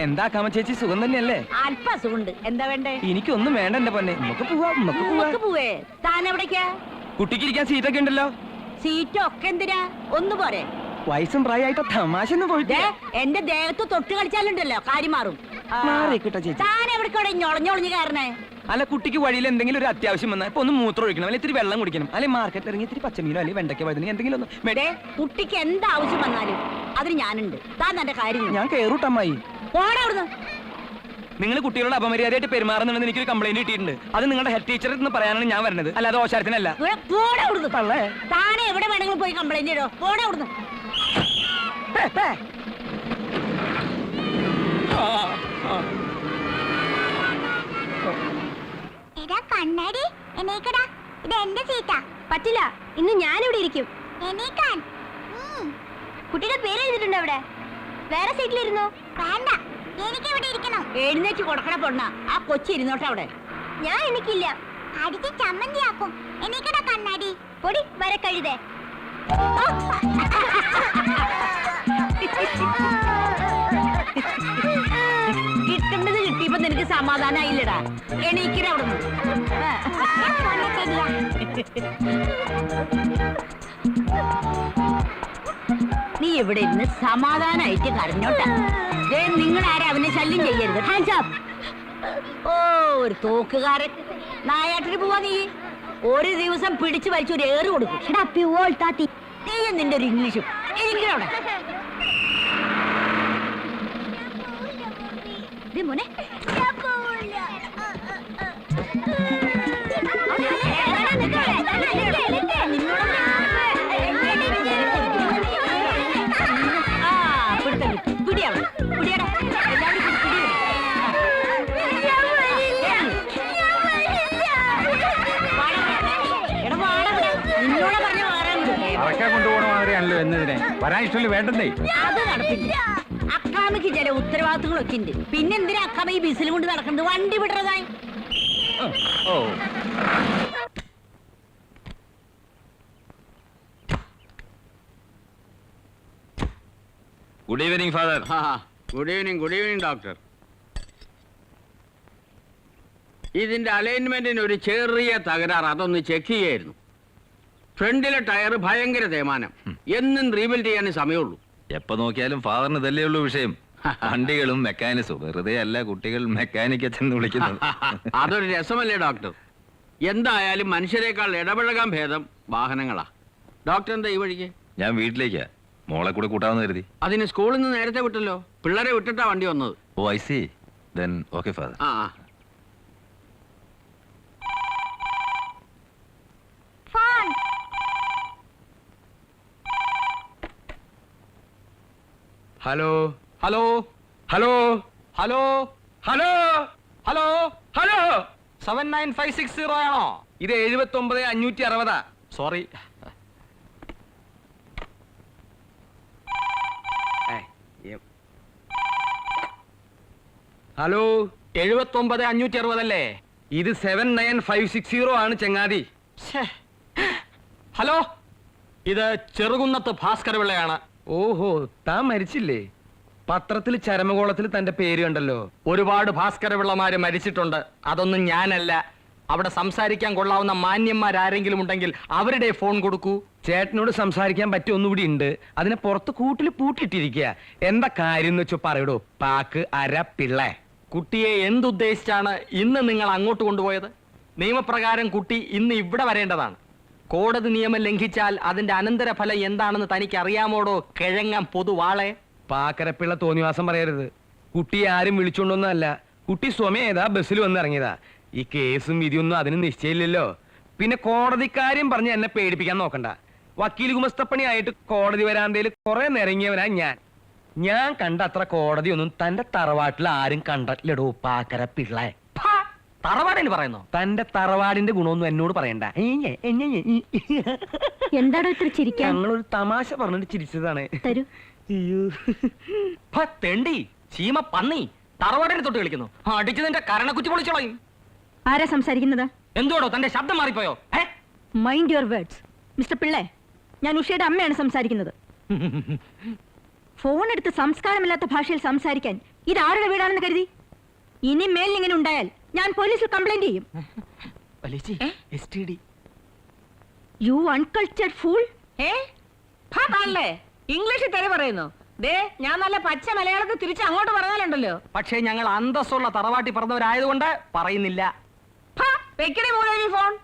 എന്താ കാമ ചേച്ചി സുഖം തന്നെയല്ലേ? അല്പസുണ്ട് എന്താ വേണ്ടേ? എനിക്കൊന്നും വേണ്ട എന്റെ പൊന്നെ. നമുക്ക് പോവാം നമുക്ക് പോവാം. നമുക്ക് പോവേ. താൻ എവിടേക്കാ കുട്ടിക്ക് ഇരിക്കാൻ സീറ്റൊക്കെ ഉണ്ടല്ലോ. സീറ്റ് ഒക്കെ എന്തിനാ? ഒന്ന് പോരെ. വയസ്സും പ്രായമായിട്ട് തമാശ ഒന്നും ദേ, എന്റെ ദേഹത്ത് തൊട്ട് കളിച്ചാലുണ്ടല്ലോ കാര്യം മാറും. ആ, മാറിക്കിട്ടോ ചേച്ചി. താൻ എവിടേക്കോടെ ഞൊളഞ്ഞൊളഞ്ഞ് കയറണേ? അല്ല കുട്ടിക്ക് വഴിയിൽ എന്തെങ്കിലും ഒരു അത്യാവശ്യം വന്നാൽ ഇപ്പൊ ഒന്ന് മൂത്രം ഒഴിക്കണം അല്ലെങ്കിൽ ഇത്തിരി വെള്ളം കുടിക്കണം അല്ലെങ്കിൽ മാർക്കറ്റിൽ ഇറങ്ങി ഇത്തിരി പച്ചമീനോ അല്ലെങ്കിൽ വെണ്ടയ്ക്ക വഴുതന എന്തെങ്കിലും ഒന്ന് മേടേ കുട്ടിക്ക് എന്താവശ്യം വന്നാലും അതിന് ഞാനുണ്ട്. താൻ തന്റെ കാര്യം. ഞാൻ അവിടുന്ന് നിങ്ങൾ കുട്ടികളോട് അപമര്യാദയായിട്ട് പെരുമാറുന്നുണ്ടെന്ന് എനിക്കൊരു കംപ്ലൈന്റ് കിട്ടിയിട്ടുണ്ട്. അത് നിങ്ങളുടെ ഹെഡ് ടീച്ചറിൽ നിന്ന് പറയാനാണ് ഞാൻ വരുന്നത്. അല്ലാതെ ഓശാരത്തിനല്ല. താനെ എവിടെ വേണമെങ്കിലും പോയി കംപ്ലൈന്റ് ചെയ്തോ പോടാ അവിടുന്ന്. കണ്ണാടി എണീക്കടാ. ഇത് എന്റെ സീറ്റാ പറ്റില്ല. ഇന്ന് ഞാൻ ഇവിടെ ഇരിക്കും. എണീക്കാൻ. കുട്ടിയുടെ പേര് എഴുതിട്ടുണ്ട് അവിടെ. വേറെ സീറ്റിലിരുന്നു വേണ്ട. എനിക്ക് ഇവിടെ ഇരിക്കണം. എഴുന്നേറ്റ് കൊടുക്കണ പൊണ്ണ. ആ കൊച്ചി ഇരുന്നോട്ടെ അവിടെ. ഞാൻ എനിക്കില്ല. അടിച്ച് ചമ്മന്തിയാക്കും. എനിക്കട കണ്ണാടി. പൊടി വരെ കഴുതേ. കിട്ടേണ്ടത് കിട്ടിയപ്പോ നിനക്ക് സമാധാനായില്ലടാ. എണീക്കണ അവിടെ നീ ഇവിടെ ഇരുന്ന് സമാധാനായിട്ട് കരഞ്ഞോട്ടെ. നിങ്ങൾ ആരും അവനെ ശല്യം ചെയ്യരുത്. ഹാൻഡ്സ് അപ്പ് ഓ ഒരു തോക്കുകാരൻ. നായാട്ടിന് പോവാ നീ. ഒരു ദിവസം പിടിച്ചു വലിച്ചു ഒരു ഏറ് കൊടുക്കും. എടാ പ്യുവോൾ താത്തി നീ നിന്റെ ഒരു ഇംഗ്ലീഷും? എനിക്കവിടെ ഇത് മോനെ. എന്നതിനെ. വരാൻ ഇഷ്ടമല്ലേ വേണ്ടേ അത് ചില ഉത്തരവാദിത്തങ്ങളൊക്കെ ഉണ്ട്. പിന്നെ എന്തിനാ അക്കാമ ഈ ബിസിൽ കൊണ്ട് നടക്കുന്നത്? വണ്ടി വിടുന്നതായി good evening father good evening good evening doctor ഇതിന്റെ അലൈൻമെന്റിന് ഒരു ചെറിയ തകരാറ്. അതൊന്ന് ചെക്ക് ചെയ്യായിരുന്നു. ഫ്രണ്ടിലെ ടയർ ഭയങ്കര തേമാനം എന്നും റീബിൽഡ് ചെയ്യാനേ സമയമുള്ളൂ. എപ്പോ നോക്കിയാലും ഫാദറിന് ഇതല്ലേ ഉള്ളൂ വിഷയം. വണ്ടികളും മെക്കാനിക്സും വെറുതെ അല്ല കുട്ടികൾ മെക്കാനിക് അച്ഛൻ വിളിക്കുന്നത്. അതൊരു രസമല്ലേ ഡോക്ടർ എന്തായാലും മനുഷ്യരെക്കാൾ ഇടപഴകാൻ ഭേദം വാഹനങ്ങളാ. ഡോക്ടർ എന്താ ഈ വഴിക്ക്? ഞാൻ വീട്ടിലേക്കാ. മോളെ കൂടെ കൂട്ടാമെന്ന് കരുതി. അതിന് സ്കൂളിൽ നിന്ന് നേരത്തെ വിട്ടല്ലോ. പിള്ളേരെ വിട്ടിട്ടാ വണ്ടി വന്നത്. ഓ I see then okay father ആ ആ. Phone hello. Hello. Hello. Hello. Hello. Hello. Hello. Seven nine five six zero ആണോ? ഇത് എഴുപത്തി ഒമ്പത് അഞ്ഞൂറ്റി അറുപതാ. Sorry hello. എഴുപത്തി ഒമ്പത് അഞ്ഞൂറ്റി അറുപതല്ലേ? ഇത് seven nine five six zero ആണ് ചങ്ങാതി. ഹലോ. ഇത് ചെറുകുന്നത്ത് ഭാസ്കര പിള്ളയാണ് ഓഹോ താൻ മരിച്ചില്ലേ? പത്രത്തിൽ ചരമകോളത്തിൽ തന്റെ പേര് കണ്ടല്ലോ. ഒരുപാട് ഭാസ്കര പിള്ളമാര് മരിച്ചിട്ടുണ്ട്. അതൊന്നും ഞാനല്ല. അവിടെ സംസാരിക്കാൻ കൊള്ളാവുന്ന മാന്യന്മാരാരെങ്കിലും ഉണ്ടെങ്കിൽ അവരുടെ ഫോൺ കൊടുക്കൂ. ചേട്ടനോട് സംസാരിക്കാൻ പറ്റിയ ഒന്നുകൂടി ഉണ്ട്. അതിനെ പുറത്ത് കൂട്ടിൽ പൂട്ടിയിട്ടിരിക്കുക. എന്താ കാര്യം എന്ന് വെച്ചോ പറയടോ. പാക്ക് അര പിള്ള. കുട്ടിയെ എന്തുദ്ദേശിച്ചാണ് ഇന്ന് നിങ്ങൾ അങ്ങോട്ട് കൊണ്ടുപോയത്? നിയമപ്രകാരം കുട്ടി ഇന്ന് ഇവിടെ വരേണ്ടതാണ്. കോടതി നിയമം ലംഘിച്ചാൽ അതിന്റെ അനന്തരഫലം എന്താണെന്ന് തനിക്ക് അറിയാമോടോ കിഴങ്ങാൻ പൊതുവാളെ. പാക്കരപ്പിള്ള തോന്നിവാസം പറയരുത്. കുട്ടി ആരും വിളിച്ചോണ്ടൊന്നല്ല കുട്ടി സ്വമേതാ ബസ്സിൽ വന്നിറങ്ങിയതാ. ഈ കേസും വിധിയൊന്നും അതിന് നിശ്ചയില്ലല്ലോ പിന്നെ കോടതിക്കാര്യം പറഞ്ഞ് എന്നെ പേടിപ്പിക്കാൻ നോക്കണ്ട. വക്കീൽ ഗുമസ്തപ്പണിയായിട്ട് കോടതി വരാന്തയിൽ കുറെ നിറങ്ങിയവനാ ഞാൻ. ഞാൻ കണ്ട അത്ര കോടതിയൊന്നും തന്റെ തറവാട്ടിൽ ആരും കണ്ടിട്ടില്ലടോ പാക്കര പിള്ള ഫാ, പറയുന്നു? തന്റെ തറവാടിന്റെ ഗുണമൊന്നും എന്നോട് പറയണ്ട. എന്താടോ ഇത്ര ചിരിക്കാൻ? ഞങ്ങളൊരു തമാശ പറഞ്ഞിട്ട് ചിരിച്ചതാണ്. തരൂ. അയ്യോ. തെണ്ടി ചീമ പന്നി തറവാടിനെ തൊട്ട് കളിക്കുന്നു. അടിച്ചു നിന്റെ കരണക്കുറ്റി പൊളിച്ചോളയും ആരാ സംസാരിക്കുന്നത്? എന്തുവാടോ തന്റെ ശബ്ദം മാറിപ്പോയോ? ഏ? Mind your words mister Pillai ഞാൻ ഉഷയുടെ അമ്മയാണ് സംസാരിക്കുന്നത്. ഫോൺ എടുത്ത് സംസ്കാരമില്ലാത്ത ഭാഷയിൽ സംസാരിക്കാൻ ഇത് ആരുടെ വീടാണെന്ന് കരുതി? ഇനി മേലിൽ ഇങ്ങനെ ഉണ്ടായാൽ ഞാൻ പോലീസിൽ കംപ്ലൈന്റ് ചെയ്യും. യു അൺകൾച്ചർഡ് ഫൂൾ ഏ? ഇംഗ്ലീഷിൽ തെറി പറയുന്നു. ദേ ഞാൻ നല്ല പച്ച മലയാളത്തിൽ തിരിച്ച് അങ്ങോട്ട് പറഞ്ഞാലുണ്ടല്ലോ. പക്ഷേ ഞങ്ങൾ അന്തസ്സുള്ള തറവാട്ടി പറഞ്ഞവരായതുകൊണ്ട് പറയുന്നില്ല. വെക്കണേ ഫോൺ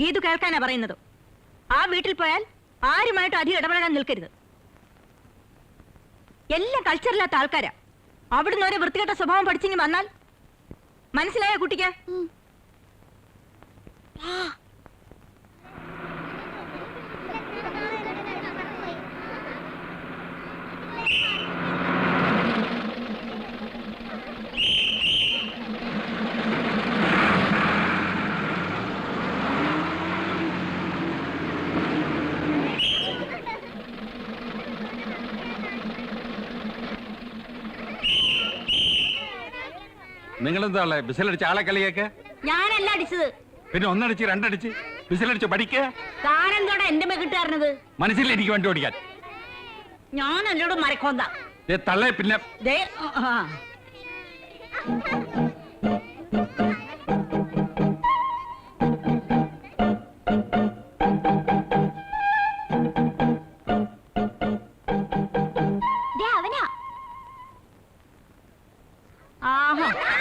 ഗീതു കേൾക്കാനാ പറയുന്നത്. ആ വീട്ടിൽ പോയാൽ ആരുമായിട്ട് അധികം ഇടപെടാൻ നിൽക്കരുത്. എല്ലാം കൾച്ചറില്ലാത്ത ആൾക്കാരാ. അവിടുന്ന് ഒരു വൃത്തികെട്ട സ്വഭാവം പഠിച്ചിങ്ങി വന്നാൽ മനസ്സിലായ കുട്ടിക്ക്? നിങ്ങളെന്താ ബിസിലടിച്ച് ആളെ കളിയൊക്കെ? ഞാനല്ല അടിച്ചത്. പിന്നെ ഒന്നടിച്ച് രണ്ടടിച്ച് ബിസിലടിച്ച് പഠിക്കുക താനെന്തോടെ എന്റെ മെക്കിട്ടായിരുന്നത് മനസ്സിൽ എനിക്ക് വണ്ടി ഓടിക്കാൻ. ഞാൻ എന്നോട് മരക്കോന്ത. തള്ളേ പിന്നെ. ദേ ആ.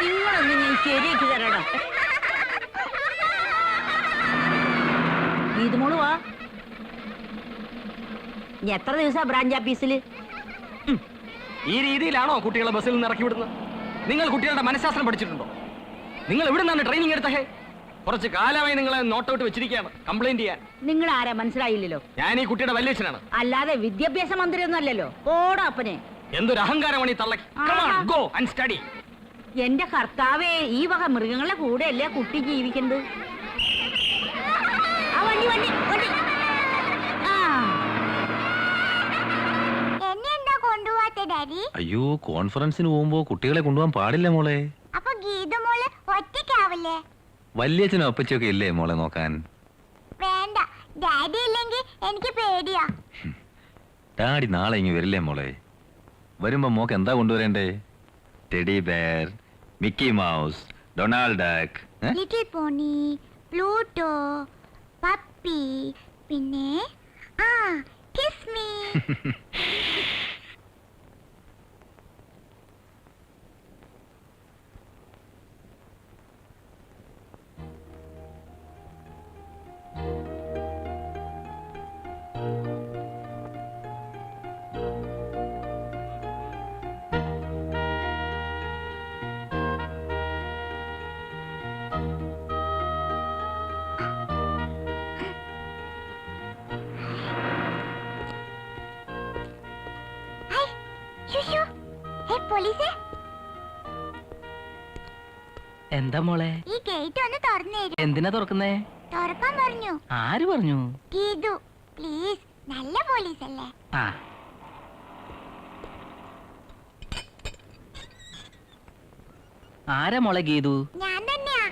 നിങ്ങളൊന്ന് ഞാൻ ശരിയാക്കി തരാടാ ഇത് മോൾ വാ. ഇനി എത്ര ദിവസാ ബ്രാഞ്ച് ഓഫീസിൽ ഈ രീതിയിലാണോ കുട്ടികളെ ബസ്സിൽ നിന്ന് ഇറക്കി വിടുന്നത്? നിങ്ങൾ കുട്ടികളുടെ മനഃശാസ്ത്രം പഠിച്ചിട്ടുണ്ടോ? നിങ്ങൾ എവിടെ നിന്നാണ് ട്രെയിനിങ് എടുത്തേ കുറച്ച് കാലമായി നിങ്ങളെ നോട്ടൗട്ട് വെച്ചിരിക്കുകയാണ് കംപ്ലൈന്റ് ചെയ്യാൻ. നിങ്ങൾ ആരാ മനസ്സിലായില്ലല്ലോ? ഞാൻ ഈ കുട്ടിയുടെ വല്യച്ഛനാണ്. അല്ലാതെ വിദ്യാഭ്യാസ മന്ത്രി ഒന്നും അല്ലല്ലോ ഓടാ അപ്പനെ. എന്തൊരു അഹങ്കാരമാണ് ഈ തള്ളക്ക്. ഗോ സ്റ്റഡി എന്റെ കർത്താവേ ഈ വക മൃഗങ്ങളെ കൂടെ അല്ലേ കുട്ടി ജീവിക്കുന്നത്? ആ വണ്ടി വണ്ടി വണ്ടി. ആ. എന്നെ എന്താ കൊണ്ടുപോവാത്ത ഡാഡി? അയ്യോ കോൺഫറൻസിന് പോകുമ്പോ കുട്ടികളെ കൊണ്ടുപോകാൻ പാടില്ല മോളെ. അപ്പൊ ഗീത മോൾ ഒറ്റയ്ക്കാവില്ലേ? വല്യച്ഛനും അപ്പച്ചൊക്കെ ഇല്ലേ മോളെ നോക്കാൻ? വേണ്ട ഡാഡി ഇല്ലെങ്കിൽ എനിക്ക് പേടിയാ. ഡാഡി നാളെ ഇങ്ങ് വരില്ലേ മോളെ? വരുമ്പോ മോക്ക് എന്താ കൊണ്ടുവരേണ്ടേ? Teddy bear Mickey Mouse Donald Duck ഏ? ലിറ്റിൽ പോണി പ്ലൂട്ടോ പപ്പി പിന്നെ ആ കിസ് മീ പോലീസേ എന്താ മോളെ? ഈ ഗേറ്റ് ഒന്ന് തുറന്നു തരൂ. എന്തിനാ തുറക്കുന്നേ? തുറക്കാൻ പറഞ്ഞു. ആര് പറഞ്ഞു? ഗീതു പ്ലീസ് നല്ല പോലീസ് അല്ലേ ആ. ആരാ മോളെ ഗീതു? ഞാൻ തന്നെയാ.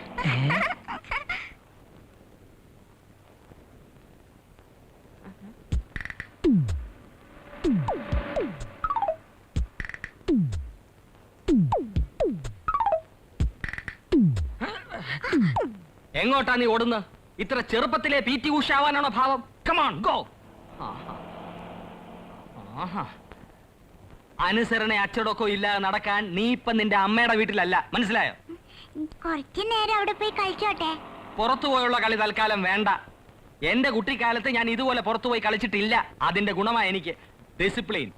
നീ ഓടുന്നത്? ഇത്ര ചെറുപ്പത്തിലെ പി ടി ഉഷ ആവാനാണോ ഭാവം കമാൺ ഗോ അനുസരണ അച്ചടക്കോ ഇല്ലാതെ നടക്കാൻ നീ ഇപ്പൊ നിന്റെ അമ്മയുടെ വീട്ടിലല്ല. മനസ്സിലായോ? കുറച്ചു നേരം അവിടെ പോയി കളിച്ചോട്ടെ. പുറത്തു പോയുള്ള കളി തൽക്കാലം വേണ്ട. എന്റെ കുട്ടിക്കാലത്ത് ഞാൻ ഇതുപോലെ പുറത്തു പോയി കളിച്ചിട്ടില്ല. അതിന്റെ ഗുണമാ എനിക്ക്. Discipline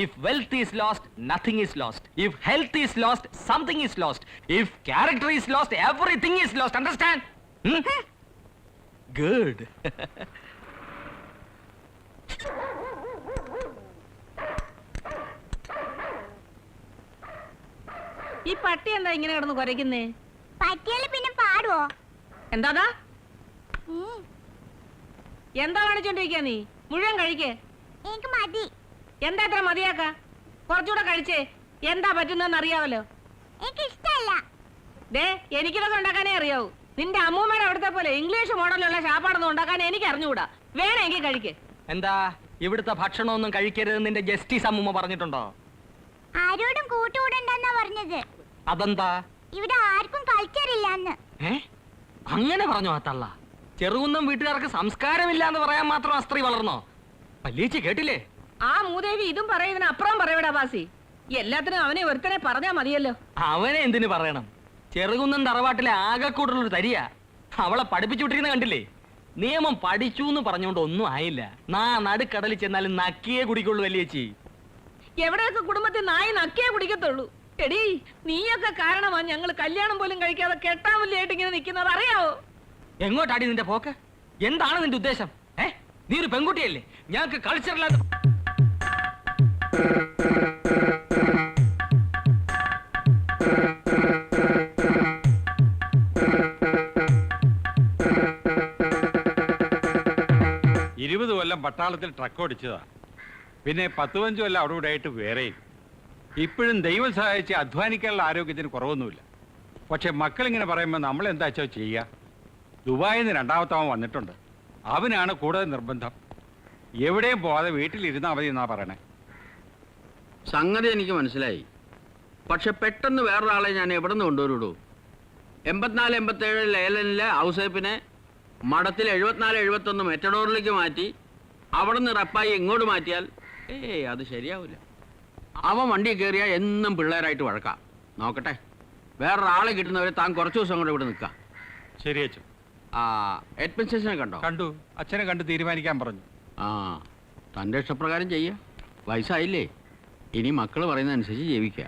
if wealth is lost nothing is lost if health is lost something is lost if character is lost everything is lost understand good. ഈ പട്ടി എന്താ ഇങ്ങനെ കിടന്ന് കുരയ്ക്കുന്നേ? പട്ടിയല്ല പിന്നെ പാടുവോ? എന്താടാ? ഉം, എന്താ കാണിച്ചോണ്ടിരിക്കാ നീ? മുഴുവൻ കഴിക്കേ. എനിക്ക് മതി. എന്താ ഇത്ര മതിയാക്ക? കുറച്ചുകൂടെ കഴിച്ചേ. എന്താ പറ്റുന്നതെന്ന് അറിയാമല്ലോ എനിക്ക് ദേ എനിക്കിതൊക്കെ ഉണ്ടാക്കാനേ അറിയാവൂ. നിന്റെ അമ്മൂമ്മയുടെ അവിടുത്തെ പോലെ ഇംഗ്ലീഷ് മോഡലുള്ള ശാപ്പാടൊന്നും ഉണ്ടാക്കാൻ എനിക്ക് അറിഞ്ഞുകൂടാ. വേണമെങ്കിൽ കഴിക്ക്. എന്താ? ഇവിടുത്തെ ഭക്ഷണമൊന്നും കഴിക്കരുത് നിന്റെ ജസ്റ്റിസ് അമ്മൂമ്മ പറഞ്ഞിട്ടുണ്ടോ? ആരോടും കൂട്ടുകൂടണ്ടെന്നാ പറഞ്ഞത്. അതെന്താ? ഇവിടെ ആർക്കും കൾച്ചർ ഇല്ലാന്ന് ഏ? അങ്ങനെ പറഞ്ഞോ ആ തള്ള. ചെറുകുന്നം വീട്ടുകാർക്ക് സംസ്കാരമില്ല എന്ന് പറയാൻ മാത്രം ആ സ്ത്രീ വളർന്നോ? പല്ലീച്ചി കേട്ടില്ലേ? ആ മൂദേവി ഇതും പറയുന്നതിന് അപ്പുറം പറയടാ ബാസി. എല്ലാത്തിനും അവനെ ഒരുത്തനെ പറഞ്ഞാ മതിയല്ലോ. അവനെ എന്തിനു പറയണം? ചെറുകുന്നം തറവാട്ടിലെ ആകെക്കൂടുള്ളൊരു തരിയാ. അവളെ പഠിപ്പിച്ചു വിട്ടിരിക്കുന്ന കണ്ടില്ലേ? നിയമം പഠിച്ചു എന്ന് പറഞ്ഞുകൊണ്ട് ഒന്നും ആയില്ല. നാ നടുക്കടലിൽ ചെന്നാലും നക്കിയേ കുടിക്കുള്ളൂ വലിയച്ചി. എവിടെയൊക്കെ കുടുംബത്തിൽ നായി നക്കിയേ കുടിക്കത്തുള്ളൂ? എടീ നീയൊക്കെ കാരണമാ ഞങ്ങൾ കല്യാണം പോലും കഴിക്കാതെ കെട്ടാമല്ലായിട്ട് ഇങ്ങനെ നിൽക്കുന്നത് അറിയാവോ? എങ്ങോട്ടാടി നിന്റെ പോക്ക്? എന്താണ് നിന്റെ ഉദ്ദേശം? ഏ? നീ ഒരു പെൺകുട്ടിയല്ലേ? ഞങ്ങൾക്ക് കൾച്ചറില്ലാത്ത പട്ടാളത്തിൽ ട്രക്ക് ഓടിച്ചതാ. പിന്നെ പത്ത് പതിനഞ്ച് അല്ല അവിടെ ഇവിടെ ആയിട്ട് വേറെയും. ഇപ്പോഴും ദൈവം സഹായിച്ച് അധ്വാനിക്കാനുള്ള ആരോഗ്യത്തിന് കുറവൊന്നുമില്ല. പക്ഷെ മക്കളിങ്ങനെ പറയുമ്പോൾ നമ്മൾ എന്താ വെച്ചാൽ ചെയ്യുക ദുബായിൽ നിന്ന് രണ്ടാമത്തവൻ വന്നിട്ടുണ്ട്. അവനാണ് കൂടുതൽ നിർബന്ധം. എവിടെയും പോവാതെ വീട്ടിലിരുന്നാൽ മതി എന്നാ പറയണേ. സംഗതി എനിക്ക് മനസ്സിലായി. പക്ഷെ പെട്ടെന്ന് വേറൊരാളെ ഞാൻ എവിടെ നിന്ന് കൊണ്ടുവരുള്ളൂ എൺപത്തിനാല് എൺപത്തേഴ് ലേലനിലെ ഔസേപ്പിനെ മഠത്തിൽ എഴുപത്തിനാല് എഴുപത്തൊന്ന് മെറ്റഡോറിലേക്ക് മാറ്റി അവിടെ നിന്ന് റപ്പായി ഇങ്ങോട്ട് മാറ്റിയാൽ ഏയ് അത് ശരിയാവില്ല അവൻ വണ്ടി കയറിയാൽ എന്നും പിള്ളേരായിട്ട് വഴക്കാം നോക്കട്ടെ വേറൊരാളെ കിട്ടുന്നവരെ താൻ കുറച്ച് ദിവസം കൂടെ ഇവിടെ നിൽക്കാം ശരി അച്ഛൻ ആ അഡ്മിനിസ്ട്രേഷനെ കണ്ടോ കണ്ടു അച്ഛനെ കണ്ട് തീരുമാനിക്കാൻ പറഞ്ഞു ആ തന്റെ ഇഷ്ടപ്രകാരം ചെയ്യുക വയസ്സായില്ലേ ഇനി മക്കൾ പറയുന്നതനുസരിച്ച് ജീവിക്കുക